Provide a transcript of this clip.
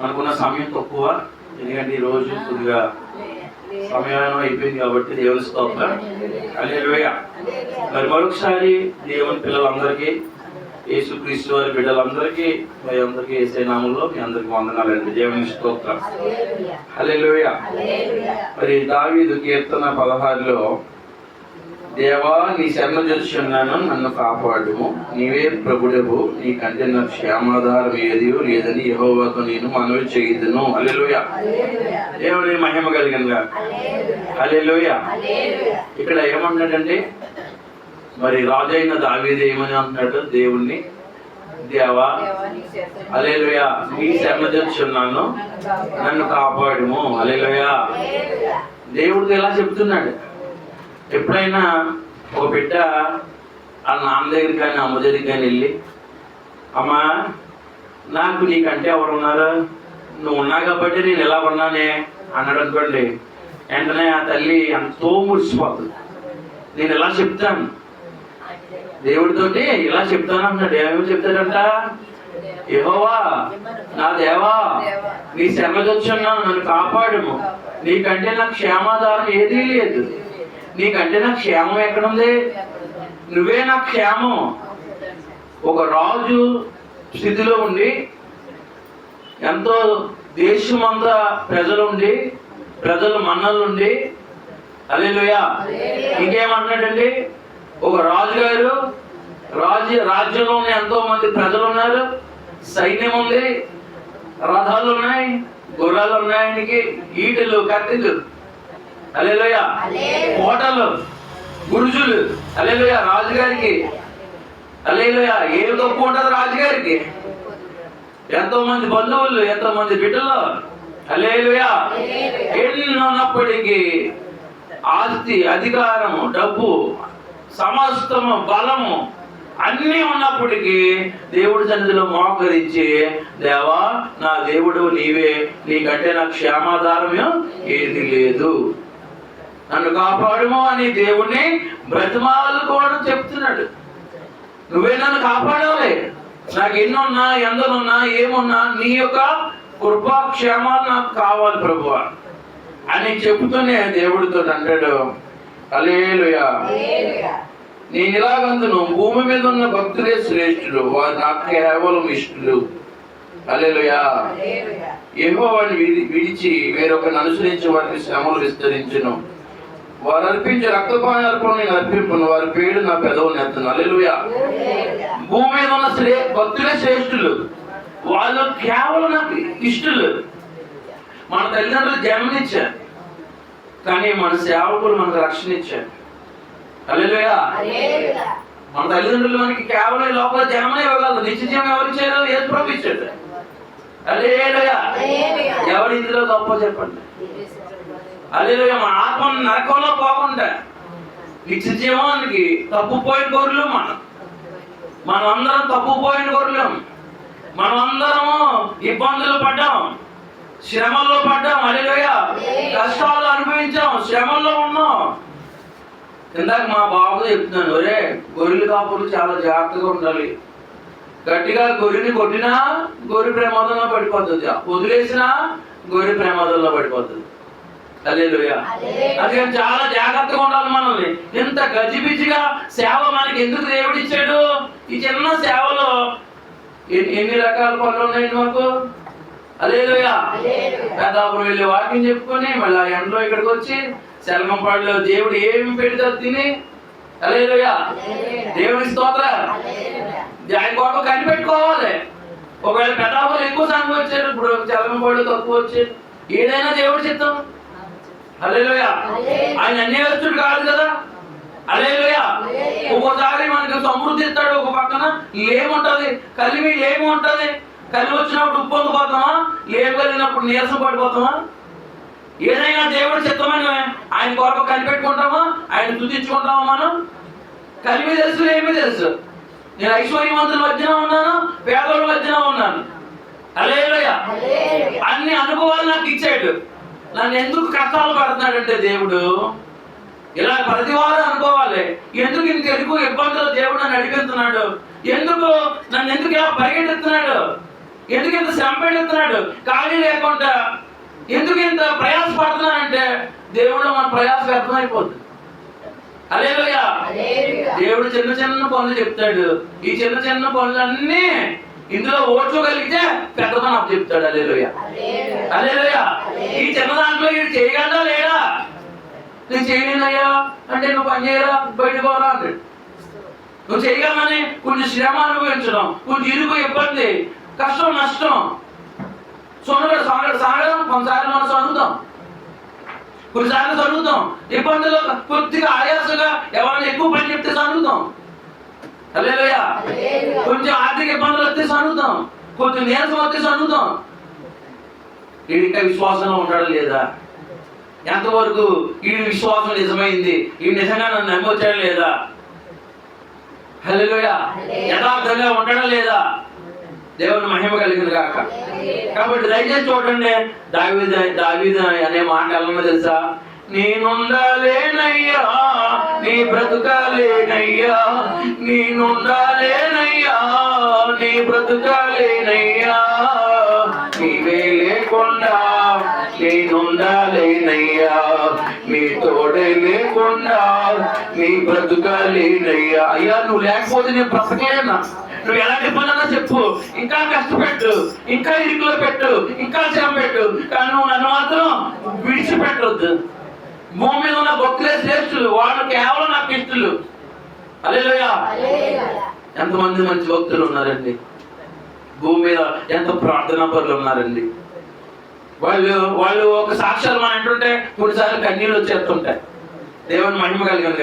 మనకున్న సమయం తక్కువ. ఎందుకంటే ఈ రోజు కొద్దిగా సమయం అయిపోయింది కాబట్టి దేవుని స్తోత్రం. మరి మరొకసారి దేవుని పిల్లలందరికీ యేసుక్రీస్తు వారి బిడ్డలందరికీ మీ అందరికీ ఏసే నామంలో మీ అందరికీ వందనాలండి దేవుని స్తోత్రం. హల్లెలూయా. మరి దావీదు కీర్తన పదహారులో దేవా నీ శరణ చూస్తున్నాను నన్ను కాపాడుము. నీవే ప్రభుడవు నీకంటే నాకు క్షేమాధారం ఏది లేదని యెహోవాతో నేను మనవి చేయుదును. హల్లెలూయ. దేవుని మహిమ కలిగినగా. హల్లెలూయ. ఇక్కడ ఏమన్నాడంటే మరి రాజైన దావీదు ఏమని అంటున్నాడు దేవుణ్ణి. దేవా హల్లెలూయ. నీ శరణ చూస్తున్నాను నన్ను కాపాడుము. హల్లెలూయ. దేవుడితో ఎలా చెప్తున్నాడు? ఎప్పుడైనా ఒక బిడ్డ ఆ నాన్న దగ్గర కానీ అమ్మ దగ్గర కానీ వెళ్ళి అమ్మా నాకు నీకంటే ఎవరు ఉన్నారు? నువ్వు ఉన్నావు కాబట్టి నేను ఇలా ఉన్నానే? అన్నాడు అనుకోండి. వెంటనే ఆ తల్లి ఎంతో ముడిచిపోతుంది నేను ఇలా చెప్తాను? దేవుడితోటి ఇలా చెప్తాను అన్నాడు ఏమేమి చెప్తాడంట? యెహోవా నా దేవా నీ శరణొచ్చున్నాను నన్ను కాపాడము. నీకంటే నాకు క్షేమాధారం ఏదీ లేదు. నీకంటే నాకు క్షేమం ఎక్కడుంది? నువ్వే నాకు క్షేమం. ఒక రాజు స్థితిలో ఉండి ఎంతో దేశమంతా ప్రజలుండి ప్రజలు మన్నలుండి అల్లెలుయా ఇంకేమంటున్నాడండి? ఒక రాజుగారు రాజ్య రాజ్యంలో ఉన్న ఎంతో మంది ప్రజలు ఉన్నారు సైన్యం ఉంది రథాలు ఉన్నాయి గుర్రాలు ఉన్నాయి ఆయనకి ఈటలు కత్తిలు. అలెలుయ కోటలు గురుజులు అలెలుయ రాజుగారికి. అలెలుయ ఏం తక్కువ ఉంటది రాజుగారికి. ఎంతో మంది బంధువులు ఎంతో మంది బిడ్డలు. అలేలుయ ఎన్ని ఉన్నప్పటికీ ఆస్తి అధికారము డబ్బు సమస్తము బలము అన్నీ ఉన్నప్పటికీ దేవుడి సన్నిధిలో మోకరించి దేవా నా దేవుడు నీవే నీకంటే నాకు క్షేమాధారమే ఏది లేదు. నన్ను కాపాడుము అని దేవుణ్ణి బ్రతిమాలుకోవడం చెప్తున్నాడు. నువ్వే నన్ను కాపాడాలి నాకు ఎన్నున్నా ఎందరున్నా ఏమున్నా నీ యొక్క కృపాక్షేమాలు నాకు కావాలి ప్రభు అని చెబుతూనే దేవుడితో అంటాడు. అలేలుయా నేను ఇలాగందును భూమి మీద ఉన్న భక్తులే శ్రేష్ఠులు వారు నాకు కేవలం ఇష్టలు. అలేలుయా ఏమో వాడిని విడి విడిచి వేరొకరిని అనుసరించి వారిని శ్రమలు విస్తరించును. వారు అర్పించే రక్తపానార్పణ నేను అర్పింపను వారి పేరు నా పెదవుని ఎత్తను అల్లెలుయా భూమి మీద ఉన్న శ్రే భక్తులే శ్రేష్ఠులు. వాళ్ళు కేవలం నాకు ఇష్టలు. మన తల్లిదండ్రులు జన్మనిచ్చారు. కానీ మన సేవకులు మనకు రక్షణ ఇచ్చారు. అల్లెలుయా మన తల్లిదండ్రులు మనకి కేవలం లోపల జన్మనే ఇవ్వగలరు. నిత్య జీవం ఎవరు చేయాలో ఏది ప్రభు ఇచ్చాడు. అల్లెలుయా ఎవరు ఇందులో గొప్ప చెప్పండి. అల్లెలుయా మన ఆత్మ నరకంలో పోకుండా నిత్య జీవానికి తప్పుపోయిన గొర్రెలు మనం. మనం అందరం తప్పుపోయిన గొర్రెలం. మనం అందరము ఇబ్బందులు పడ్డాం. శ్రమల్లో పడ్డాం అలెలుయ కష్టాలు అనుభవించాం శ్రమల్లో ఉన్నాం. ఇందాక మా బాబు చెప్తున్నాను ఒరే గొర్రెలు కాపులు చాలా జాగ్రత్తగా ఉండాలి. గట్టిగా గొర్రెని కొట్టినా గొర్రె ప్రమాదంలో పడిపోతుంది. వదిలేసినా గొర్రె ప్రమాదంలో పడిపోతుంది. అందుకని చాలా జాగ్రత్తగా ఉండాలి మనల్ని. ఇంత గజిబిజిగా సేవ మనకి ఎందుకు దేవుడు ఇచ్చాడు? ఈ చిన్న సేవలో ఎన్ని రకాల పనులు ఉన్నాయండి మాకు? అలేలుయ పెద్దాపురం వెళ్ళి వాకింగ్ చెప్పుకొని మళ్ళీ ఆ ఎండలో ఇక్కడికి వచ్చి సెలగంపాడులో దేవుడు ఏమి పెడితే అది తిని అలేలుయ దేవుని స్తోత్ర. ఆయన కనిపెట్టుకోవాలి. ఒకవేళ పెద్దాపురం ఎక్కువ సంఘం వచ్చారు ఇప్పుడు సెలగంపాడు తక్కువ వచ్చారు ఏదైనా దేవుడు చిత్తం. అలేలుయ ఆయన అన్యస్తుడు కాదు కదా? అలేలుయ ఒక్కోసారి మనకి సమృద్ధి ఇస్తాడు ఒక పక్కన లేముంటది. కలిమి లేమి ఉంటది కలిమి వచ్చినప్పుడు ఉప్పు పొందుకోతామా లేము కలిగినప్పుడు నీరసం పడిపోతామా? ఏదైనా దేవుడి చిత్తమని ఆయన కొరకు కనిపెట్టుకుంటామా? ఆయన తుదించుకుంటామా మనం? కలిమి తెలుసు ఏమి తెలుసు. నేను ఐశ్వర్యవంతుల మధ్యన ఉన్నాను పేదల మధ్యన ఉన్నాను. అలేలుయ అన్ని అనుభవాలు నాకు ఇచ్చాడు. నన్ను ఎందుకు కష్టాలు పడుతున్నాడంటే దేవుడు? ఇలా ప్రతి వారు అనుకోవాలి. ఎందుకు ఇంత ఎక్కువ ఇబ్బందులు దేవుడు నన్ను నడిపిస్తున్నాడు ఎందుకు నన్ను ఎందుకు ఇలా పరిగెత్తుతున్నాడు ఎందుకు ఇంత శ్రమ పెడుతున్నాడు? ఖాళీ లేకుండా ఎందుకు ఇంత ప్రయాస పడుతున్నానంటే దేవుడు మన ప్రయాస వ్యర్థమైపోతుంది అలేలుయా దేవుడు చిన్న చిన్న పనులు చెప్తాడు. ఈ చిన్న చిన్న పనులన్నీ ఇందులో ఓట్లు కలిగితే పెద్దమని అప్పు చెప్తాడు. అలేలుయ అలేలుయ ఈ చిన్న దాంట్లో ఇది చేయగలదా లేడా? నేను చేయలేనయ్యా అంటే నువ్వు పని చేయరా బయట పోరా అంటాడు నువ్వు చేయగలమని కొంచెం శ్రమ అనుభవించడం కొంచెం ఇరుకు ఇబ్బంది కష్టం నష్టం. సొనగడు సాగడు సాగడం కొన్నిసార్లు మనం చదువుతాం కొన్నిసార్లు చదువుతాం ఇబ్బందులు కొద్దిగా ఆయాసంగా ఎవరైనా ఎక్కువ పని చెప్తే చదువుతాం కొంచెం ఆర్థిక ఇబ్బందులు వస్తే చదువుతాం కొంచెం నీరసం వస్తే చదువుతాం వీడు ఇంకా విశ్వాసంలో ఉంటాడా లేదా? ఎంతవరకు ఈ విశ్వాసం నిజమైంది? ఈ నిజంగా నన్ను నమ్మొచ్చాడు లేదా? హలోయ యథార్థంగా ఉండడం లేదా? దేవుని మహిమ కలిగింది కాక కాబట్టి దయచేసి చూడండి. దావీద దావీద అనే మాట ఎలా తెలుసా? నేనుండాలేనయ్యా నీ బ్రతుకాలేనయ్యా నేనుండాలేనయ్యా నీ బ్రతుకాలేనయ్యా నీవే నేనుండాలేనయ్యా నీ తోడే లేకుండా నీ బ్రతుకాలేనయ్యా అయ్యా నువ్వు లేకపోతే నేను బ్రతకలేనా? నువ్వు ఎలాంటి పనులన్నా చెప్పు. ఇంకా కష్టపెట్టు. ఇంకా ఇరుకులో పెట్టు. ఇంకా శ్రమ పెట్టు. కానీ నువ్వు నన్ను మాత్రం విడిచిపెట్టొద్దు. భూమి మీద ఉన్న భక్తులే శ్రేష్ఠులు. వాళ్ళు కేవలం నాకు ఇష్టలు అలేలోయ ఎంతమంది మంచి భక్తులు ఉన్నారండి? భూమి మీద ఎంత ప్రార్థనా పరులు ఉన్నారండి? వాళ్ళు వాళ్ళు ఒక సాక్షాలు మనం అంటుంటే మూడుసార్లు కన్నీళ్ళు వచ్చేస్తుంటాయి. దేవుని మహిమ కలిగింది